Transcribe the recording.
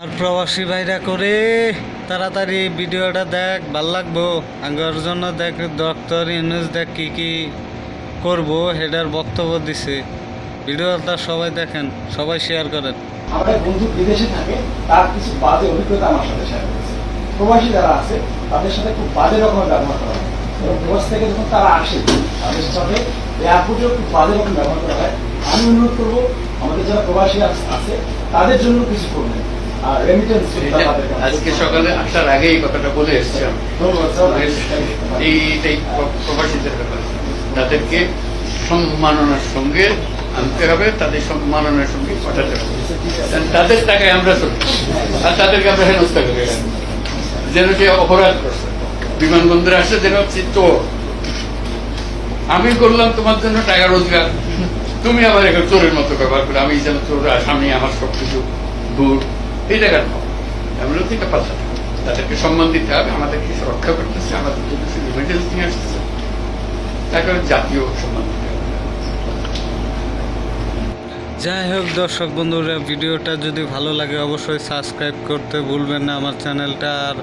আর প্রবাসী ভাইরা করে, তাড়াতাড়ি ভিডিওটা দেখ, ভালো লাগবো। আগের জন্য দেখ ডক্টর ইউনুস দেখ কি কি করব, হেডার বক্তব্য দিছে। ভিডিওটা সবাই দেখেন, সবাই শেয়ার করেন। এক বন্ধু বিদেশে থাকে, তার কিছু বাজে অভিজ্ঞতা আমার সাথে শেয়ার করেছে। প্রবাসী যারা আছে, তাদের সাথে খুব বাজে রকমের ব্যবহার করা হয়। এবং প্রবাস থেকে যখন তারা আসে, তাদের সাথে এয়ারপোর্টেও খুব বাজে রকম ব্যবহার করা হয়। আমি অনুরোধ করব, আমাদের যারা প্রবাসী আছে, তাদের জন্য কিছু করবেন। আজকে সকালে আসার আগে এই কথাটা বলে এসেছিলাম। এইটাই প্রবাসীদের ব্যাপারে। তাদেরকে সম্মাননার সঙ্গে আনতে হবে তাদের সম্মাননার সঙ্গে পাঠাতে হবে। তাদের টাকায় আমরা চলি আর তাদেরকে আমরা হেনস্থা করে। যেন সে অপরাধ করছে। বিমানবন্দরে আসছে যেন চোর আমি করলাম তোমার জন্য টাকা রোজগার। তুমি আবার এখন চোরের মতো ব্যবহার করে। আমি যেন চোর আর সামনে আমার সবকিছু দূর এই জায়গার থেকে পাল্টা তাদেরকে সম্মান দিতে হবে, আমাদেরকে রক্ষা করতেছে আমাদের কিছু ইমার্জেন্সি নিয়ে আসতেছে। তাকে জাতীয় সম্মান দিতে যাই হোক দর্শক বন্ধুরা, ভিডিওটা যদি ভালো লাগে অবশ্যই সাবস্ক্রাইব করতে ভুলবেন না আমার চ্যানেলটা আর